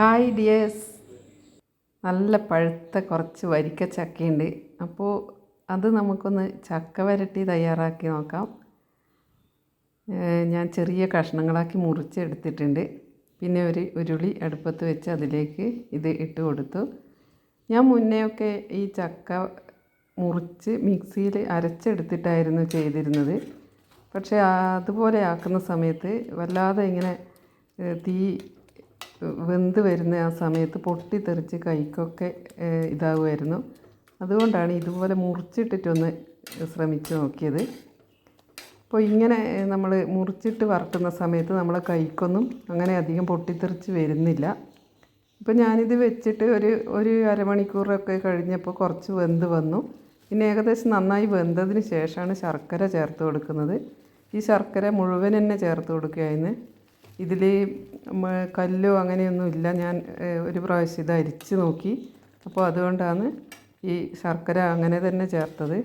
Hi dears. നല്ല പഴുത്ത കുറച്ച് വരിക്ക ചക്കയുണ്ട്. അപ്പോൾ അത് നമുക്കൊന്ന് ചക്ക വരട്ടി തയ്യാറാക്കി നോക്കാം. ഞാൻ ചെറിയ കഷ്ണങ്ങളാക്കി മുറിച്ചെടുത്തിട്ടുണ്ട്. പിന്നെ ഒരു ഉരുളി അടുപ്പത്ത് വെച്ച് അതിലേക്ക് ഇത് ഇട്ട് കൊടുത്തു. ഞാൻ മുന്നെയൊക്കെ ഈ ചക്ക മുറിച്ച് മിക്സിയിൽ അരച്ചെടുത്തിട്ടായിരുന്നു ചെയ്തിരുന്നത്. പക്ഷേ അതുപോലെ ആക്കുന്ന സമയത്ത് വല്ലാതെ ഇങ്ങനെ തീ വെന്ത് വരുന്ന ആ സമയത്ത് പൊട്ടിത്തെറിച്ച് കൈക്കൊക്കെ ഇതാവുമായിരുന്നു. അതുകൊണ്ടാണ് ഇതുപോലെ മുറിച്ചിട്ടിട്ടൊന്ന് ശ്രമിച്ച് നോക്കിയത്. അപ്പോൾ ഇങ്ങനെ നമ്മൾ മുറിച്ചിട്ട് വറുക്കുന്ന സമയത്ത് നമ്മളെ കൈക്കൊന്നും അങ്ങനെ അധികം പൊട്ടിത്തെറിച്ച് വരുന്നില്ല. ഇപ്പോൾ ഞാനിത് വെച്ചിട്ട് ഒരു ഒരു അരമണിക്കൂറൊക്കെ കഴിഞ്ഞപ്പോൾ കുറച്ച് വെന്ത് വന്നു. പിന്നെ ഏകദേശം നന്നായി വെന്തതിന് ശേഷമാണ് ശർക്കര ചേർത്ത് കൊടുക്കുന്നത്. ഈ ശർക്കര മുഴുവൻ തന്നെ ചേർത്ത് കൊടുക്കുകയായിരുന്നു. ഇതിൽ കല്ലോ അങ്ങനെയൊന്നും ഇല്ല. ഞാൻ ഒരു പ്രാവശ്യം ഇത് അരിച്ച് നോക്കി. അപ്പോൾ അതുകൊണ്ടാണ് ഈ ശർക്കര അങ്ങനെ തന്നെ ചേർത്തത്.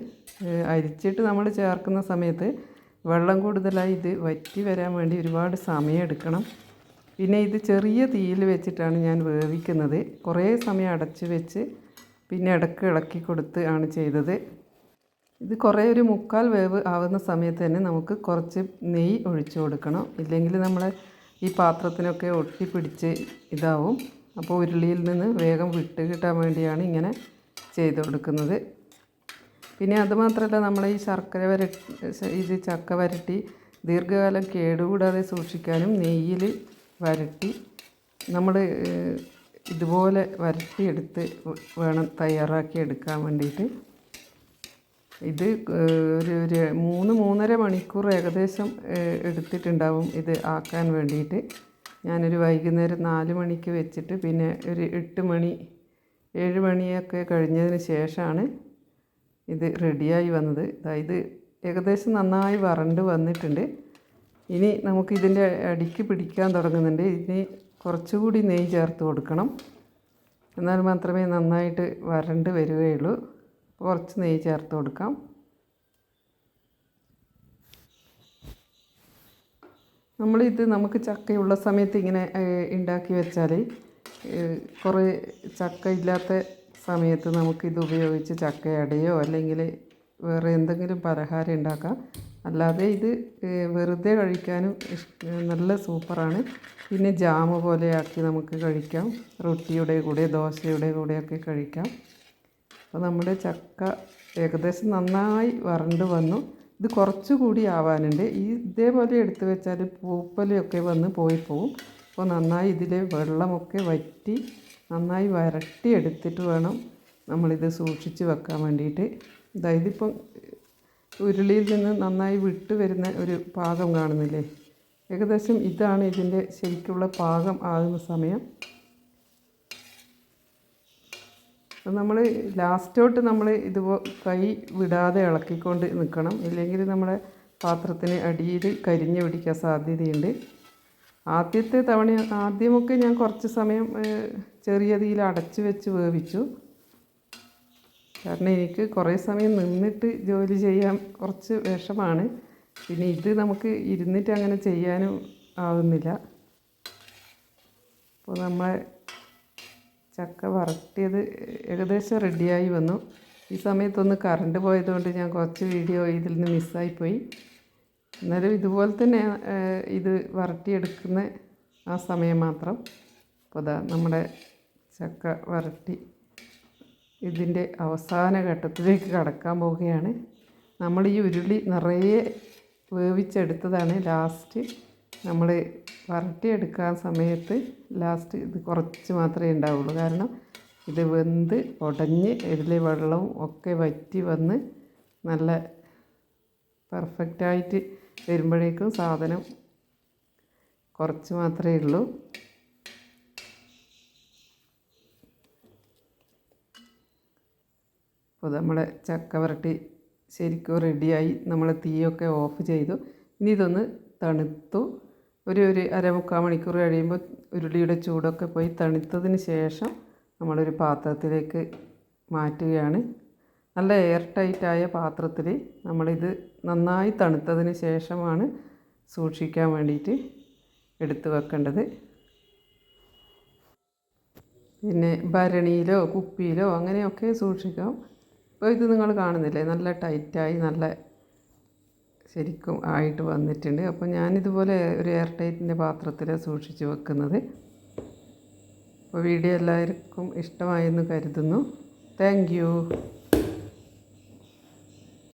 അരിച്ചിട്ട് നമ്മൾ ചേർക്കുന്ന സമയത്ത് വെള്ളം കൂടുതലായി ഇത് വറ്റി വരാൻ വേണ്ടി ഒരുപാട് സമയം എടുക്കണം. പിന്നെ ഇത് ചെറിയ തീയിൽ വെച്ചിട്ടാണ് ഞാൻ വേവിക്കുന്നത്. കുറേ സമയം അടച്ച് വെച്ച് പിന്നെ ഇടയ്ക്ക് ഇളക്കി കൊടുത്ത് ആണ് ചെയ്തത്. ഇത് കുറേ ഒരു മുക്കാൽ വേവ് ആവുന്ന സമയത്ത് തന്നെ നമുക്ക് കുറച്ച് നെയ്യ് ഒഴിച്ചു കൊടുക്കണം. ഇല്ലെങ്കിൽ നമ്മൾ ഈ പാത്രത്തിനൊക്കെ ഒട്ടിപ്പിടിച്ച് ഇതാവും. അപ്പോൾ ഉരുളിയിൽ നിന്ന് വേഗം വിട്ട് കിട്ടാൻ വേണ്ടിയാണ് ഇങ്ങനെ ചെയ്ത് കൊടുക്കുന്നത്. പിന്നെ അതുമാത്രമല്ല നമ്മൾ ഈ ശർക്കര വരട്ടി ഇത് ചക്ക വരട്ടി ദീർഘകാലം കേടുകൂടാതെ സൂക്ഷിക്കാനും നെയ്യിൽ വരട്ടി നമ്മൾ ഇതുപോലെ വരട്ടിയെടുത്ത് വേണം തയ്യാറാക്കി എടുക്കാൻ വേണ്ടിയിട്ട്. ഇത് ഒരു മൂന്ന് മൂന്നര മണിക്കൂർ ഏകദേശം എടുത്തിട്ടുണ്ടാവും ഇത് ആക്കാൻ വേണ്ടിയിട്ട്. ഞാനൊരു വൈകുന്നേരം നാല് മണിക്ക് വെച്ചിട്ട് പിന്നെ ഒരു എട്ട് മണി ഏഴ് മണിയൊക്കെ കഴിഞ്ഞതിന് ശേഷമാണ് ഇത് റെഡിയായി വന്നത്. അതായത് ഏകദേശം നന്നായി വരണ്ട് വന്നിട്ടുണ്ട്. ഇനി നമുക്ക് ഇതിന്റെ അടിക്ക് പിടിക്കാൻ തുടങ്ങുന്നുണ്ട്. ഇനി കുറച്ചുകൂടി നെയ്യ് ചേർത്ത് കൊടുക്കണം. എന്നാൽ മാത്രമേ നന്നായിട്ട് വരണ്ട് വരികയുള്ളൂ. കുറച്ച് നെയ്യ് ചേർത്ത് കൊടുക്കാം. നമ്മളിത് നമുക്ക് ചക്കയുള്ള സമയത്ത് ഇങ്ങനെ ഉണ്ടാക്കി വെച്ചാൽ കുറേ ചക്ക ഇല്ലാത്ത സമയത്ത് നമുക്കിത് ഉപയോഗിച്ച് ചക്കയടയോ അല്ലെങ്കിൽ വേറെ എന്തെങ്കിലും പലഹാരം ഉണ്ടാക്കാം അല്ലാതെ ഇത് വെറുതെ കഴിക്കാനും നല്ല സൂപ്പറാണ്. പിന്നെ ജാമ് പോലെയാക്കി നമുക്ക് കഴിക്കാം. റൊട്ടിയുടെ കൂടെ ദോശയുടെ കൂടെയൊക്കെ കഴിക്കാം. അപ്പോൾ നമ്മുടെ ചക്ക ഏകദേശം നന്നായി വരണ്ട് വന്നു. ഇത് കുറച്ചുകൂടി ആവാനുണ്ട്. ഈ ഇതേപോലെ എടുത്തു വെച്ചാൽ പൂപ്പലൊക്കെ വന്ന് പോയി പോവും. അപ്പോൾ നന്നായി ഇതിലെ വെള്ളമൊക്കെ വറ്റി നന്നായി വരട്ടി എടുത്തിട്ട് വേണം നമ്മളിത് സൂക്ഷിച്ച് വെക്കാൻ വേണ്ടിയിട്ട്. അതായത് ഇപ്പം ഉരുളിയിൽ നിന്ന് നന്നായി വിട്ട് വരുന്ന ഒരു പാകം കാണുന്നില്ലേ? ഏകദേശം ഇതാണ് ഇതിന്റെ ശരിക്കുള്ള പാകം ആകുന്ന സമയം. നമ്മൾ ലാസ്റ്റോട്ട് നമ്മൾ ഇത് കൈ വിടാതെ ഇളക്കിക്കൊണ്ട് നിൽക്കണം ഇല്ലെങ്കിൽ നമ്മുടെ പാത്രത്തിന് അടിയിൽ കരിഞ്ഞു പിടിക്കാൻ സാധ്യതയുണ്ട്. ആദ്യത്തെ തവണ ആദ്യമൊക്കെ ഞാൻ കുറച്ച് സമയം ചെറിയ തീയിൽ അടച്ചു വെച്ച് വേവിച്ചു. കാരണം എനിക്ക് കുറേ സമയം നിന്നിട്ട് ജോലി ചെയ്യാൻ കുറച്ച് വിഷമാണ്. പിന്നെ ഇത് നമുക്ക് ഇരുന്നിട്ട് അങ്ങനെ ചെയ്യാനും ആവുന്നില്ല. അപ്പോൾ നമ്മൾ ചക്ക വറട്ടിയത് ഏകദേശം റെഡിയായി വന്നു. ഈ സമയത്തൊന്ന് കറണ്ട് പോയതുകൊണ്ട് ഞാൻ കുറച്ച് വീഡിയോ ഇതിൽ നിന്ന് മിസ്സായിപ്പോയി. എന്നാലും ഇതുപോലെ തന്നെ ഇത് വറട്ടിയെടുക്കുന്ന ആ സമയം മാത്രം. അപ്പോൾ അതാ നമ്മുടെ ചക്ക വറുത്തി ഇതിന്റെ അവസാന ഘട്ടത്തിലേക്ക് കടക്കാൻ പോവുകയാണ്. നമ്മൾ ഈ ഉരുളി നിറയെ വേവിച്ചെടുത്തതാണ് ലാസ്റ്റ്. നമ്മൾ വരട്ടിയെടുക്കാൻ സമയത്ത് ലാസ്റ്റ് ഇത് കുറച്ച് മാത്രമേ ഉണ്ടാവുള്ളൂ. കാരണം ഇത് വെന്ത് ഉടഞ്ഞ് ഇതിലെ വെള്ളവും ഒക്കെ വറ്റി വന്ന് നല്ല പെർഫെക്റ്റായിട്ട് വരുമ്പോഴേക്കും സാധനം കുറച്ച് മാത്രമേ ഉള്ളൂ. അപ്പോൾ നമ്മുടെ ചക്ക വരട്ടി ശരിക്കും റെഡിയായി നമ്മൾ തീയൊക്കെ ഓഫ് ചെയ്തു. ഇനി ഇതൊന്ന് തണുത്തു. ഒരു ഒരു അരമുക്കാൽ മണിക്കൂർ കഴിയുമ്പോൾ ഉരുളിയുടെ ചൂടൊക്കെ പോയി തണുത്തതിന് ശേഷം നമ്മളൊരു പാത്രത്തിലേക്ക് മാറ്റുകയാണ്. നല്ല എയർ ടൈറ്റായ പാത്രത്തിൽ നമ്മളിത് നന്നായി തണുത്തതിന് ശേഷമാണ് സൂക്ഷിക്കാൻ വേണ്ടിയിട്ട് എടുത്തു വെക്കേണ്ടത്. പിന്നെ ഭരണിയിലോ കുപ്പിയിലോ അങ്ങനെയൊക്കെ സൂക്ഷിക്കാം. ഇപ്പോൾ ഇത് നിങ്ങൾ കാണുന്നില്ലേ? നല്ല ടൈറ്റായി നല്ല ശരിക്കും ആയിട്ട് വന്നിട്ടുണ്ട്. അപ്പോൾ ഞാനിതുപോലെ ഒരു എയർ ടൈറ്റിന്റെ പാത്രത്തിൽ സൂക്ഷിച്ച് വെക്കുന്നത്. അപ്പോൾ വീഡിയോ എല്ലാവർക്കും ഇഷ്ടമായെന്ന് കരുതുന്നു. താങ്ക്